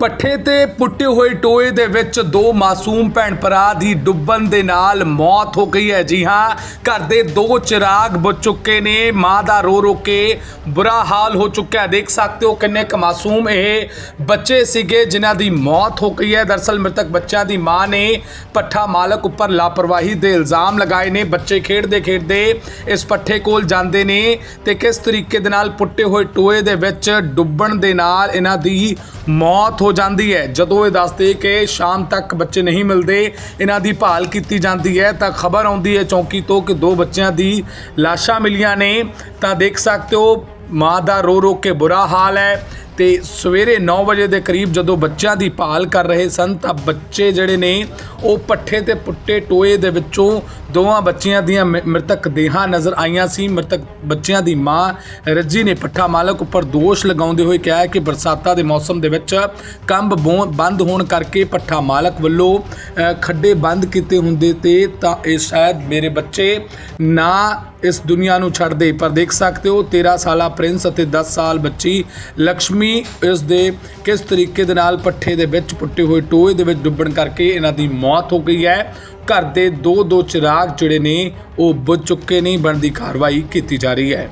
ਪੱਠੇ ਤੇ ਪੁੱਟੇ ਹੋਏ ਟੋਏ ਦੇ ਵਿੱਚ ਦੋ ਮਾਸੂਮ ਭੈਣ ਭਰਾ ਦੀ ਡੁੱਬਣ ਦੇ ਨਾਲ ਮੌਤ ਹੋ ਗਈ ਹੈ। ਜੀ ਹਾਂ, ਘਰ ਦੇ ਦੋ ਚਿਰਾਗ ਬੁੱਝ ਚੁੱਕੇ ਨੇ। ਮਾਂ ਦਾ ਰੋ ਰੋ ਕੇ ਬੁਰਾ ਹਾਲ ਹੋ ਚੁੱਕਿਆ ਹੈ। ਦੇਖ ਸਕਦੇ ਹੋ ਕਿੰਨੇ ਕੁ ਮਾਸੂਮ ਇਹ ਬੱਚੇ ਸੀਗੇ ਜਿਨ੍ਹਾਂ ਦੀ ਮੌਤ ਹੋ ਗਈ ਹੈ। ਦਰਸਲ ਮ੍ਰਿਤਕ ਬੱਚਿਆਂ ਦੀ ਮਾਂ ਨੇ ਪੱਠਾ ਮਾਲਕ ਉੱਪਰ ਲਾਪਰਵਾਹੀ ਦੇ ਇਲਜ਼ਾਮ ਲਗਾਏ ਨੇ। ਬੱਚੇ ਖੇਡਦੇ ਖੇਡਦੇ ਇਸ ਪੱਠੇ ਕੋਲ ਜਾਂਦੇ ਨੇ ਤੇ ਕਿਸ ਤਰੀਕੇ ਦੇ ਨਾਲ ਪੁੱਟੇ ਹੋਏ ਟੋਏ ਦੇ ਵਿੱਚ ਡੁੱਬਣ ਦੇ ਨਾਲ ਇਹਨਾਂ ਦੀ ਮੌਤ ਹੋ ਜਾਂਦੀ ਹੈ। ਜਦੋਂ ਇਹ ਦੱਸਦੇ ਕਿ ਸ਼ਾਮ ਤੱਕ ਬੱਚੇ ਨਹੀਂ ਮਿਲਦੇ, ਇਹਨਾਂ ਦੀ ਭਾਲ ਕੀਤੀ ਜਾਂਦੀ ਹੈ, ਤਾਂ ਖਬਰ ਆਉਂਦੀ ਹੈ ਚੌਂਕੀ ਤੋਂ ਕਿ ਦੋ ਬੱਚਿਆਂ ਦੀ ਲਾਸ਼ਾਂ ਮਿਲੀਆਂ ਨੇ। ਤਾਂ ਦੇਖ ਸਕਦੇ ਹੋ, ਮਾਂ ਦਾ ਰੋ ਰੋ ਕੇ ਬੁਰਾ ਹਾਲ ਹੈ। ਤੇ ਸਵੇਰੇ 9 ਵਜੇ ਦੇ ਕਰੀਬ ਜਦੋਂ ਬੱਚਿਆਂ ਦੀ ਭਾਲ ਕਰ ਰਹੇ ਸਨ ਤਾਂ ਬੱਚੇ ਜਿਹੜੇ ਨੇ, ਉਹ ਪੱਠੇ ਤੇ ਪੁੱਟੇ ਟੋਏ ਦੇ ਵਿੱਚੋਂ ਦੋਵਾਂ ਬੱਚਿਆਂ ਦੀਆਂ ਮ੍ਰਿਤਕ ਦੇਹਾਂ ਨਜ਼ਰ ਆਈਆਂ ਸੀ। ਮ੍ਰਿਤਕ ਬੱਚਿਆਂ ਦੀ ਮਾਂ ਰੱਜੀ ਨੇ ਪੱਠਾ ਮਾਲਕ ਉੱਪਰ ਦੋਸ਼ ਲਗਾਉਂਦੇ ਹੋਏ ਕਿਹਾ ਕਿ ਬਰਸਾਤਾਂ ਦੇ ਮੌਸਮ ਦੇ ਵਿੱਚ ਕੰਬ ਬੋ- ਬੰਦ ਹੋਣ ਕਰਕੇ ਪੱਠਾ ਮਾਲਕ ਵੱਲੋਂ ਖੱਡੇ ਬੰਦ ਕੀਤੇ ਹੁੰਦੇ ਤੇ ਤਾਂ ਇਹ ਸ਼ਾਇਦ ਮੇਰੇ ਬੱਚੇ ਨਾ ਇਸ ਦੁਨੀਆ ਨੂੰ ਛੱਡਦੇ। ਪਰ ਦੇਖ ਸਕਦੇ ਹੋ 13 ਸਾਲਾ ਪ੍ਰਿੰਸ ਅਤੇ 10 ਸਾਲ ਬੱਚੀ ਲక్ష్ਮੀ ਇਸ ਦੇ ਕਿਸ ਤਰੀਕੇ ਦੇ ਨਾਲ ਪੱਠੇ ਦੇ ਵਿੱਚ ਪੁੱਟੇ ਹੋਏ ਟੋਏ ਦੇ ਵਿੱਚ ਡੁੱਬਣ ਕਰਕੇ ਇਹਨਾਂ ਦੀ ਮੌਤ ਹੋ ਗਈ ਹੈ। ਘਰ ਦੇ ਦੋ ਦੋ ਚਿਰਾਗ ਜਿਹੜੇ ਨੇ ਉਹ ਬੁੱਝ ਚੁੱਕੇ ਨਹੀਂ ਬਣਦੀ ਕਾਰਵਾਈ ਕੀਤੀ ਜਾ ਰਹੀ ਹੈ।